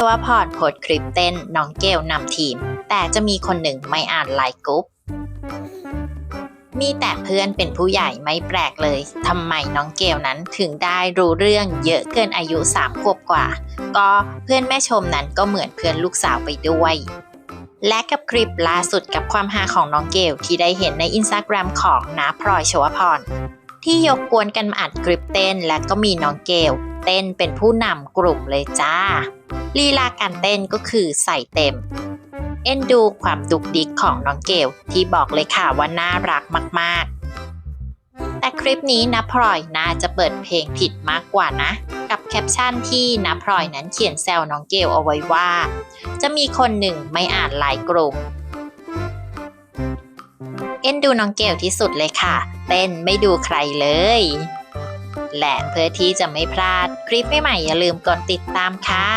ชวพรโพสคลิปเต้นน้องเกลนำทีม แต่จะมีคนหนึ่งไม่อ่านไลน์กรุ๊ปมีแต่เพื่อนเป็นผู้ใหญ่ไม่แปลกเลย ทำไมน้องเกลนั้นถึงได้รู้เรื่องเยอะเกินอายุ3ขวบกว่า ก็เพื่อนแม่ชมนั้นก็เหมือนเพื่อนลูกสาวไปด้วย และกับคลิปล่าสุดกับความฮาของน้องเกลที่ได้เห็นในอินสตาแกรมของน้าพลอยชวพร ที่ยกกวนกันมาอัดคลิปเต้นและก็มีน้องเกลเต้นเป็นผู้นำกลุ่มเลยจ้า ลีลาการเต้นก็คือใส่เต็ม เอ็นดูความดุกดิกของน้องเกลที่บอกเลยค่ะว่าน่ารักมากๆ แต่คลิปนี้นะพลอยน่าจะเปิดเพลงผิดมากกว่านะ กับแคปชั่นที่นะพลอยนั้นเขียนแซวน้องเกลเอาไว้ว่า จะมีคนหนึ่งไม่อ่านไลน์กลุ่มเอ็นดูน้องเกลที่สุดเลยค่ะ เต้นไม่ดูใครเลย และเพื่อที่จะไม่พลาดคลิปใหม่ๆอย่าลืมกดติดตามค่ะ